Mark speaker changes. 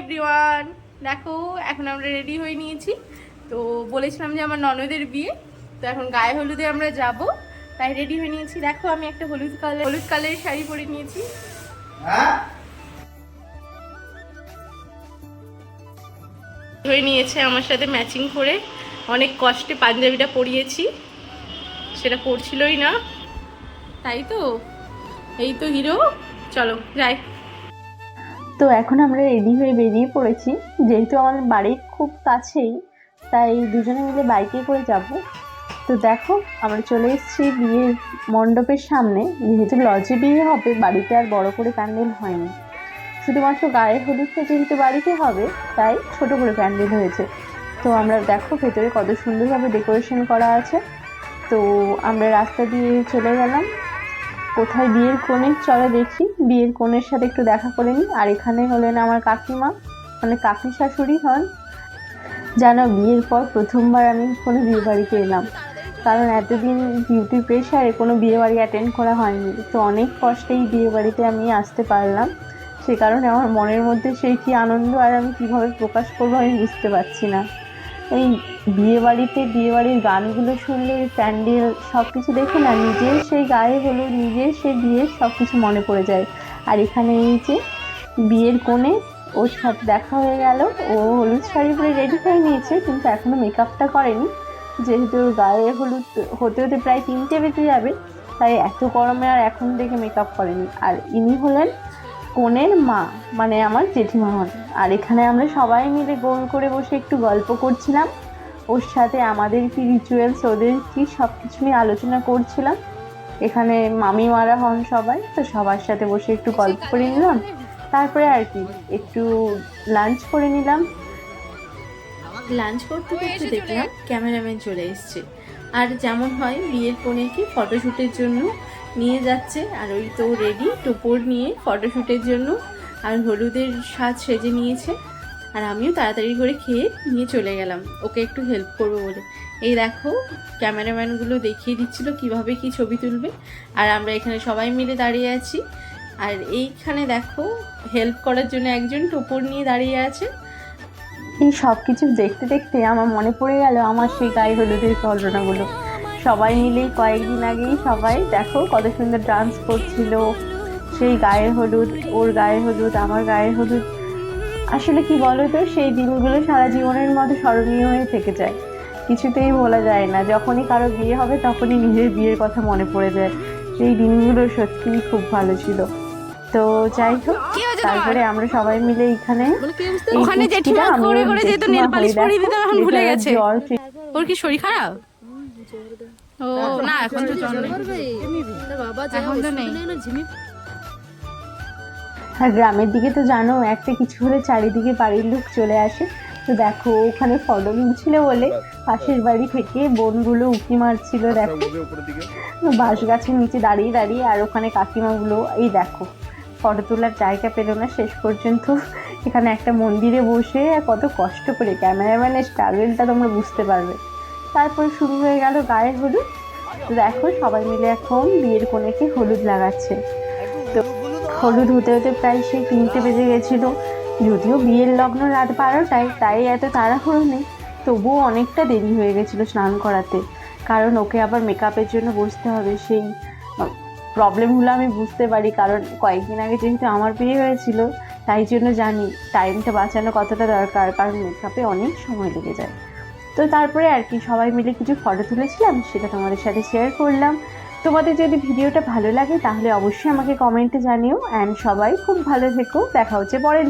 Speaker 1: Everyone. দেখো এখন আমরা রেডি হয়ে নিয়েছি। তো বলেছিলাম যে আমার ননদের বিয়ে তো এখন গায়ে হলুদে আমরা যাব। তাই রেডি হয়ে নিয়েছি। দেখো আমি একটা হলুদ কালার হলুদ কালারের শাড়ি পরে নিয়েছি। হয়ে? নিয়েছে আমার সাথে ম্যাচিং করে। অনেক কষ্টে পাঞ্জাবিটা পরিয়েছি। সেটা পরছিলই না। তাই তো? এই তো হিরো। চলো যাই।
Speaker 2: তো এখন আমরা রেডি হয়ে বেরিয়ে পড়েছি। যেহেতু আমার বাড়ির খুব কাছেই, তাই দুজনে মিলে বাইকে করে যাব। তো দেখো, আমরা চলে এসেছি বিয়ের মণ্ডপের সামনে। যেহেতু লজে বিয়ে হবে, বাড়িতে আর বড় করে প্যান্ডেল হয়নি। শুধুমাত্র গায়ে হলুদটা যেহেতু বাড়িতে হবে, তাই ছোট করে প্যান্ডেল হয়েছে। তো আমরা দেখো ভেতরে কত সুন্দরভাবে ডেকোরেশন করা আছে। তো আমরা রাস্তা দিয়ে চলে গেলাম। কোথায় বিয়ের কোণে? চলো দেখি। বিয়ের কোণের সাথে একটু দেখা করে নিই। আর এখানে হলেন আমার কাকিমা মানে কাকি শাশুড়ি হন। জানো, বিয়ের পর প্রথমবার আমি কোনো বিয়ে বাড়িতে এলাম। কারণ এতদিন ডিউটি প্রেশারে কোনো বিয়ে বাড়ি অ্যাটেন্ড করা হয়নি। তো অনেক কষ্টেই বিয়ে বাড়িতে আমি আসতে পারলাম। সে কারণে আমার মনের মধ্যে সেই কী আনন্দ আর আমি কীভাবে প্রকাশ করব আমি বুঝতে পারছি না। এই বিয়ে বাড়িতে বিয়ে বাড়ির গানগুলো শুনলে, প্যান্ডেল সব কিছু দেখে না, নিজের সেই গায়ে হলো, নিজের সেই বিয়ের সব কিছু মনে পড়ে যায়। আর এখানে এই যে বিয়ের কোণে ওর সাথে দেখা হয়ে গেল, ও হলুদ শাড়ি পরে রেডি হয়ে নিয়েছে, কিন্তু এখনও মেকআপটা করেনি। যেহেতু গায়ে হলুদ হতে হতে প্রায় তিনটে বেজে যাবে, তাই এত গরমে আর এখন দেখে মেকআপ করেনি। আর ইনি হলেন কনের মা মানে আমার জেঠিমা হন। আর এখানে আমরা সবাই মিলে গোল করে বসে একটু গল্প করছিলাম। ওর সাথে আমাদের কি রিচুয়ালস ওদের কি সব কিছু নিয়ে আলোচনা করছিলাম। এখানে মামিমারা হন সবাই, তো সবার সাথে বসে একটু গল্প করে নিলাম। তারপরে আর কি, একটু লাঞ্চ করে নিলাম। লাঞ্চ করতে করতে দেখলাম ক্যামেরাম্যান চলে এসছে। আর যেমন হয়, বিয়ের কনেকে ফটোশ্যুটের জন্য নিয়ে যাচ্ছে, আর ওই তো রেডি টোপর নিয়ে ফটোশ্যুটের জন্য আর হলুদের সাজ সেজে নিয়েছে। আর আমিও তাড়াতাড়ি করে খেয়ে নিয়ে চলে গেলাম। ওকে একটু হেল্প করব বলে। এই দেখো ক্যামেরাম্যানগুলো দেখিয়ে দিচ্ছিল কীভাবে কি ছবি তুলবে। আর আমরা এখানে সবাই মিলে দাঁড়িয়ে আছি। আর এইখানে দেখো হেল্প করার জন্য একজন টোপর নিয়ে দাঁড়িয়ে আছে। এই সব কিছু দেখতে দেখতে আমার মনে পড়ে গেল আমার সেই গায়ে হলুদের ঘটনাগুলো সবাই মিলেই কয়েকদিন আগেই সবাই দেখো কত সুন্দর ডান্স করছিল। সেই গায়ে হলুদ ওর গায়ে হলুদ আমার গায়ে হলুদ। আসলে কি বলো তো সেই দিনগুলো সারা জীবনের মধ্যে স্মরণীয় হয়ে থেকে যায়। কিছুতেই বলা যায় না যখনই কারও বিয়ে হবে তখনই নিজের বিয়ের কথা মনে পড়ে যায়। সেই দিনগুলো সত্যিই খুব ভালো ছিল। তো যাই হোক? তারপরে আমরা সবাই মিলে এখানে
Speaker 1: ওখানে জেঠিমা করে করে নেল পালিশ পরিয়ে এখন ভুলে গেছে। ওর কি শরীর খারাপ? ও না এখন তো জ্বর এখন তো নেই।
Speaker 2: আর গ্রামের দিকে তো জানো একটা কিছু হলে চারিদিকে বাড়ির লোক চলে আসে। তো দেখো ওখানে ফটো ছিল বলে পাশের বাড়ি থেকে বোনগুলো উঁকি মারছিল দেখো। বাঁশ গাছের নিচে দাঁড়িয়ে দাঁড়িয়ে আর ওখানে কাকিমাগুলো এই দেখো ফটো তোলার জায়গা পেল না শেষ পর্যন্ত। এখানে একটা মন্দিরে বসে কত কষ্ট করে ক্যামেরাম্যানের স্ট্রাগলটা তোমরা বুঝতে পারবে। তারপর শুরু হয়ে গেল গায়ে হলুদ। তো দেখো, সবাই মিলে এখন বিয়ের কোণেকে হলুদ লাগাচ্ছে। তো হলুদ হতে হতে প্রায় সেই তিনটে বেজে গেছিল। যদিও বিয়ের লগ্ন রাত বারোটায়, তাই এত তাড়াহুড়ো নেই। তবুও অনেকটা দেরি হয়ে গেছিল স্নান করাতে। কারণ ওকে আবার মেকআপের জন্য বসতে হবে। সেই প্রবলেমগুলো আমি বুঝতে পারি, কারণ কয়েকদিন আগে যেহেতু আমার বিয়ে হয়েছিল, তাই জন্য জানি। টাইমটা বাঁচানো কতটা দরকার, কারণ মেকআপে অনেক সময় লেগে যায়। তো তারপরে আর কি সবাই মিলে কিছু ফটো তুলেছিলাম, সেটা তোমাদের সাথে শেয়ার করলাম। তোমাদের যদি ভিডিওটা ভালো লাগে তাহলে অবশ্যই আমাকে কমেন্টে জানিও অ্যান্ড সবাই খুব ভালো থেকো, দেখা হচ্ছে পরের